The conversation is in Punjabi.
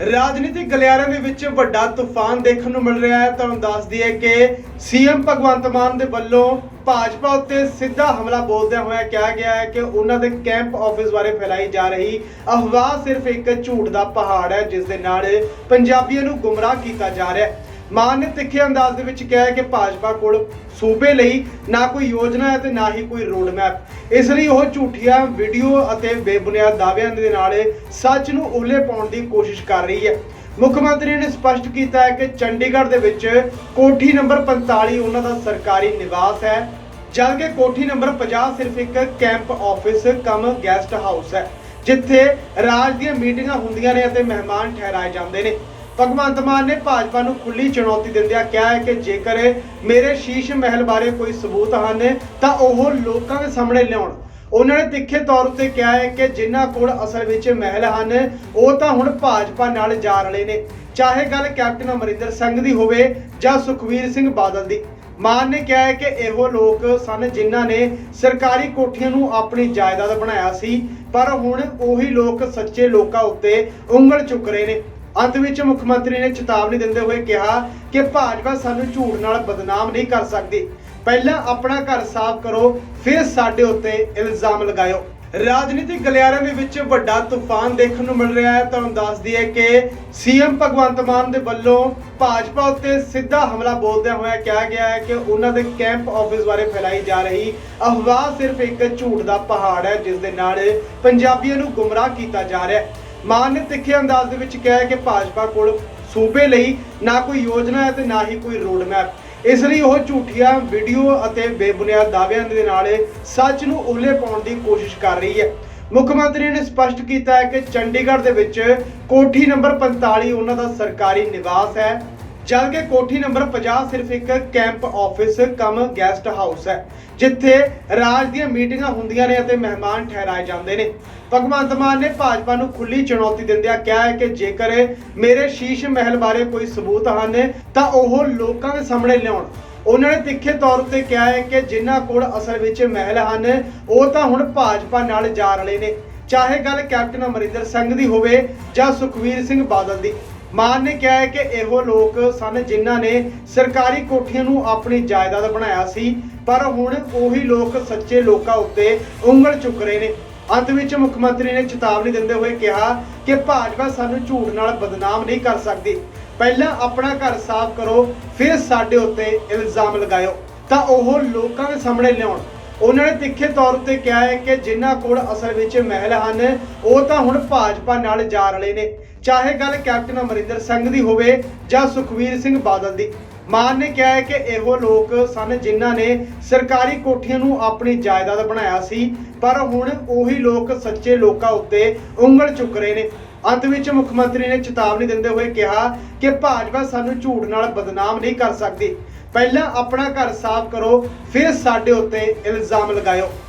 ਰਾਜਨੀਤਿਕ ਗਲਿਆਰਿਆਂ ਦੇ ਵਿੱਚ ਵੱਡਾ ਤੂਫਾਨ ਦੇਖਣ ਨੂੰ ਮਿਲ ਰਿਹਾ ਹੈ। ਤੁਹਾਨੂੰ ਦੱਸ ਦਈਏ ਕਿ ਸੀਐਮ ਭਗਵੰਤ ਮਾਨ ਦੇ ਵੱਲੋਂ ਭਾਜਪਾ ਉੱਤੇ ਸਿੱਧਾ ਹਮਲਾ ਬੋਲਦਿਆਂ ਹੋਇਆ ਕਿਹਾ ਗਿਆ ਹੈ ਕਿ ਉਹਨਾਂ ਦੇ ਕੈਂਪ ਆਫਿਸ ਬਾਰੇ ਫੈਲਾਈ ਜਾ ਰਹੀ ਅਫਵਾਹ ਸਿਰਫ ਇੱਕ ਝੂਠ ਦਾ ਪਹਾੜ ਹੈ, ਜਿਸ ਦੇ ਨਾਲ ਪੰਜਾਬੀਆਂ ਨੂੰ ਗੁੰਮਰਾਹ ਕੀਤਾ ਜਾ ਰਿਹਾ ਹੈ। ਮਾਨ ਨੇ ਤਿੱਖੇ ਅੰਦਾਜ਼ ਦੇ ਵਿੱਚ ਕਿਹਾ ਹੈ ਕਿ ਭਾਜਪਾ ਕੋਲ ਸੂਬੇ ਲਈ ਨਾ ਕੋਈ ਯੋਜਨਾ ਹੈ ਤੇ ਨਾ ਹੀ ਕੋਈ ਰੋਡ ਮੈਪ ਇਸ ਲਈ ਉਹ ਝੂਠੀਆਂ ਵੀਡੀਓ ਅਤੇ ਬੇਬੁਨਿਆਦ ਦਾਅਵਿਆਂ ਦੇ ਨਾਲ ਸੱਚ ਨੂੰ ਉਹਲੇ ਪਾਉਣ ਦੀ ਕੋਸ਼ਿਸ਼ ਕਰ ਰਹੀ ਹੈ। ਮੁੱਖ ਮੰਤਰੀ ਨੇ ਸਪਸ਼ਟ ਕੀਤਾ ਹੈ ਕਿ ਚੰਡੀਗੜ੍ਹ ਦੇ ਵਿੱਚ ਕੋਠੀ ਨੰਬਰ 45 ਉਹਨਾਂ ਦਾ ਸਰਕਾਰੀ ਨਿਵਾਸ ਹੈ, ਜਦਕਿ ਕੋਠੀ ਨੰਬਰ 50 ਸਿਰਫ ਇੱਕ camp office cum guest house ਹੈ, ਜਿੱਥੇ ਰਾਜ ਦੀਆਂ ਮੀਟਿੰਗਾਂ ਹੁੰਦੀਆਂ ਨੇ ਅਤੇ ਮਹਿਮਾਨ ਠਹਿਰਾਏ ਜਾਂਦੇ ਨੇ। ਭਗਵੰਤ ਮਾਨ ਨੇ ਭਾਜਪਾ ਨੂੰ ਖੁੱਲੀ ਚੁਣੌਤੀ ਦਿੰਦਿਆਂ ਕਿਹਾ ਹੈ ਕਿ ਜੇਕਰ ਮੇਰੇ ਸ਼ੀਸ਼ ਮਹਿਲ ਬਾਰੇ ਕੋਈ ਸਬੂਤ ਹਨ, ਤਾਂ ਉਹ ਲੋਕਾਂ ਦੇ ਸਾਹਮਣੇ ਲਿਆਉਣ। ਉਹਨਾਂ ਨੇ ਤਿੱਖੇ ਤੌਰ ਉੱਤੇ ਕਿਹਾ ਹੈ ਕਿ ਜਿਨ੍ਹਾਂ ਕੋਲ ਅਸਲ ਵਿੱਚ ਮਹਿਲ ਹਨ, ਉਹ ਤਾਂ ਹੁਣ ਭਾਜਪਾ ਨਾਲ ਜਾ ਰਲੇ ਨੇ। ਚਾਹੇ ਗੱਲ ਕੈਪਟਨ ਅਮਰਿੰਦਰ ਸਿੰਘ ਦੀ ਹੋਵੇ ਜਾਂ ਸੁਖਵੀਰ ਸਿੰਘ ਬਾਦਲ ਦੀ। ਮਾਨ ਨੇ ਕਿਹਾ ਹੈ ਕਿ ਇਹੋ ਲੋਕ ਸਨ ਜਿਨ੍ਹਾਂ ਨੇ ਸਰਕਾਰੀ ਕੋਠੀਆਂ ਨੂੰ ਆਪਣੀ ਜਾਇਦਾਦ ਬਣਾਇਆ ਸੀ, ਪਰ ਹੁਣ ਉਹੀ ਲੋਕ ਸੱਚੇ ਲੋਕਾਂ ਉੱਤੇ ਉਂਗਲ ਚੁੱਕ ਰਹੇ ਨੇ। ਅੰਤ ਵਿੱਚ ਮੁੱਖ ਮੰਤਰੀ ਨੇ ਚੇਤਾਵਨੀ ਦਿੰਦੇ ਹੋਏ ਕਿਹਾ ਕਿ ਭਾਜਪਾ ਸਾਨੂੰ ਝੂਠ ਨਾਲ ਬਦਨਾਮ ਨਹੀਂ ਕਰ ਸਕਦੀ। ਪਹਿਲਾਂ ਆਪਣਾ ਘਰ ਸਾਫ਼ ਕਰੋ, ਫਿਰ ਸਾਡੇ ਉੱਤੇ ਇਲਜ਼ਾਮ ਲਗਾਇਓ। ਰਾਜਨੀਤਿਕ ਗਲਿਆਰਿਆਂ ਦੇ ਵਿੱਚ ਵੱਡਾ ਤੂਫਾਨ ਦੇਖਣ ਨੂੰ ਮਿਲ ਰਿਹਾ ਹੈ। ਤੁਹਾਨੂੰ ਦੱਸ ਦਈਏ ਕਿ ਸੀਐਮ ਭਗਵੰਤ ਮਾਨ ਦੇ ਵੱਲੋਂ ਭਾਜਪਾ ਉੱਤੇ ਸਿੱਧਾ ਹਮਲਾ ਬੋਲਦਿਆਂ ਹੋਇਆ ਕਿਹਾ ਗਿਆ ਹੈ ਕਿ ਉਹਨਾਂ ਦੇ ਕੈਂਪ ਆਫਿਸ ਬਾਰੇ ਫੈਲਾਈ ਜਾ ਰਹੀ ਅਫਵਾਹ ਸਿਰਫ ਇੱਕ ਝੂਠ ਦਾ ਪਹਾੜ ਹੈ, ਜਿਸ ਦੇ ਨਾਲ ਪੰਜਾਬੀਆਂ ਨੂੰ ਗੁੰਮਰਾਹ ਕੀਤਾ ਜਾ ਰਿਹਾ ਹੈ। ਮਾਨ ਨੇ ਤਿੱਖੇ ਅੰਦਾਜ਼ ਦੇ ਵਿੱਚ ਕਿਹਾ ਕਿ ਭਾਜਪਾ ਕੋਲ ਸੂਬੇ ਲਈ ਨਾ ਕੋਈ ਯੋਜਨਾ ਹੈ ਤੇ ਨਾ ਹੀ ਕੋਈ ਰੋਡ ਮੈਪ ਇਸ ਲਈ ਉਹ ਝੂਠੀਆਂ ਵੀਡੀਓ ਅਤੇ ਬੇਬੁਨਿਆਦ ਦਾਅਵਿਆਂ ਦੇ ਨਾਲ ਸੱਚ ਨੂੰ ਉਹਲੇ ਪਾਉਣ ਦੀ ਕੋਸ਼ਿਸ਼ ਕਰ ਰਹੀ ਹੈ। ਮੁੱਖ ਮੰਤਰੀ ਨੇ ਸਪਸ਼ਟ ਕੀਤਾ ਹੈ ਕਿ ਚੰਡੀਗੜ੍ਹ ਦੇ ਵਿੱਚ ਕੋਠੀ ਨੰਬਰ 45 ਉਹਨਾਂ ਦਾ ਸਰਕਾਰੀ ਨਿਵਾਸ ਹੈ। ਜਦਕਿ ਕੋਠੀ ਨੰਬਰ 50 ਸਿਰਫ ਇੱਕ camp office cum guest house ਹੈ, ਜਿੱਥੇ ਰਾਜ ਦੀਆਂ ਮੀਟਿੰਗਾਂ ਹੁੰਦੀਆਂ ਨੇ ਅਤੇ ਮਹਿਮਾਨ ਠਹਿਰਾਏ ਜਾਂਦੇ ਨੇ। ਭਗਵੰਤ ਮਾਨ ਨੇ ਭਾਜਪਾ ਨੂੰ ਖੁੱਲੀ ਚੁਣੌਤੀ ਦਿੰਦਿਆਂ ਕਿਹਾ ਹੈ ਕਿ ਜੇਕਰ ਮੇਰੇ ਸ਼ੀਸ਼ ਮਹਿਲ ਬਾਰੇ ਕੋਈ ਸਬੂਤ ਹਨ, ਤਾਂ ਉਹ ਲੋਕਾਂ ਦੇ ਸਾਹਮਣੇ ਲਿਆਉਣ। ਉਹਨਾਂ ਨੇ ਤਿੱਖੇ ਤੌਰ ਉੱਤੇ ਕਿਹਾ ਹੈ ਕਿ ਜਿਨ੍ਹਾਂ ਕੋਲ ਅਸਲ ਵਿੱਚ ਮਹਿਲ ਹਨ, ਉਹ ਤਾਂ ਹੁਣ ਭਾਜਪਾ ਨਾਲ ਜਾ ਰਲੇ ਨੇ। ਚਾਹੇ ਗੱਲ ਕੈਪਟਨ ਅਮਰਿੰਦਰ ਸਿੰਘ ਦੀ ਹੋਵੇ ਜਾਂ ਸੁਖਵੀਰ ਸਿੰਘ ਬਾਦਲ ਦੀ। ਮਾਨ ਨੇ ਕਿਹਾ ਹੈ ਕਿ ਇਹੋ ਲੋਕ ਸਨ ਜਿਨ੍ਹਾਂ ਨੇ ਸਰਕਾਰੀ ਕੋਠੀਆਂ ਨੂੰ ਆਪਣੀ ਜਾਇਦਾਦ ਬਣਾਇਆ ਸੀ, ਪਰ ਹੁਣ ਉਹੀ ਲੋਕ ਸੱਚੇ ਲੋਕਾਂ ਉੱਤੇ ਉਂਗਲ ਚੁੱਕ ਰਹੇ ਨੇ। ਅੰਤ ਵਿੱਚ ਮੁੱਖ ਮੰਤਰੀ ਨੇ ਚੇਤਾਵਨੀ ਦਿੰਦੇ ਹੋਏ ਕਿਹਾ ਕਿ ਭਾਜਪਾ ਸਾਨੂੰ ਝੂਠ ਨਾਲ ਬਦਨਾਮ ਨਹੀਂ ਕਰ ਸਕਦੀ। ਪਹਿਲਾਂ ਆਪਣਾ ਘਰ ਸਾਫ਼ ਕਰੋ, ਫਿਰ ਸਾਡੇ ਉੱਤੇ ਇਲਜ਼ਾਮ ਲਗਾਇਓ। ਤਾਂ ਉਹ ਲੋਕਾਂ ਦੇ ਸਾਹਮਣੇ ਲਿਆਉਣ। ਉਹਨਾਂ ਨੇ ਤਿੱਖੇ ਤੌਰ ਉੱਤੇ ਕਿਹਾ ਹੈ ਕਿ ਜਿਨ੍ਹਾਂ ਕੋਲ ਅਸਲ ਵਿੱਚ ਮਹਿਲ ਹਨ, ਉਹ ਤਾਂ ਹੁਣ ਭਾਜਪਾ ਨਾਲ ਜਾ ਰਲੇ ਨੇ। ਚਾਹੇ ਗੱਲ ਕੈਪਟਨ ਅਮਰਿੰਦਰ ਸਿੰਘ ਦੀ ਹੋਵੇ ਜਾਂ ਸੁਖਵੀਰ ਸਿੰਘ ਬਾਦਲ ਦੀ। ਮਾਨ ਨੇ ਕਿਹਾ ਹੈ ਕਿ ਇਹੋ ਲੋਕ ਸਨ ਜਿਨ੍ਹਾਂ ਨੇ ਸਰਕਾਰੀ ਕੋਠੀਆਂ ਨੂੰ ਆਪਣੀ ਜਾਇਦਾਦ ਬਣਾਇਆ ਸੀ, ਪਰ ਹੁਣ ਉਹੀ ਲੋਕ ਸੱਚੇ ਲੋਕਾਂ ਉੱਤੇ ਉਂਗਲ ਚੁੱਕ ਰਹੇ ਨੇ। ਅੰਤ ਵਿੱਚ ਮੁੱਖ ਮੰਤਰੀ ਨੇ ਚੇਤਾਵਨੀ ਦਿੰਦੇ ਹੋਏ ਕਿਹਾ ਕਿ ਭਾਜਪਾ ਸਾਨੂੰ ਝੂਠ ਨਾਲ ਬਦਨਾਮ ਨਹੀਂ ਕਰ ਸਕਦੀ। ਪਹਿਲਾਂ ਆਪਣਾ ਘਰ ਸਾਫ਼ ਕਰੋ ਫਿਰ ਸਾਡੇ ਉੱਤੇ ਇਲਜ਼ਾਮ ਲਗਾਇਓ।